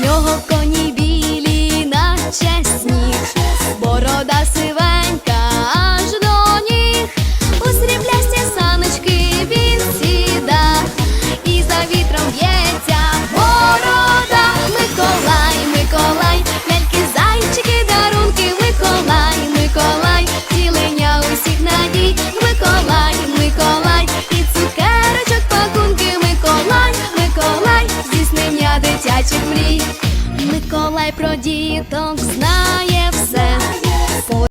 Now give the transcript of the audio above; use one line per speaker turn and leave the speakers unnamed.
нього. про діток знає.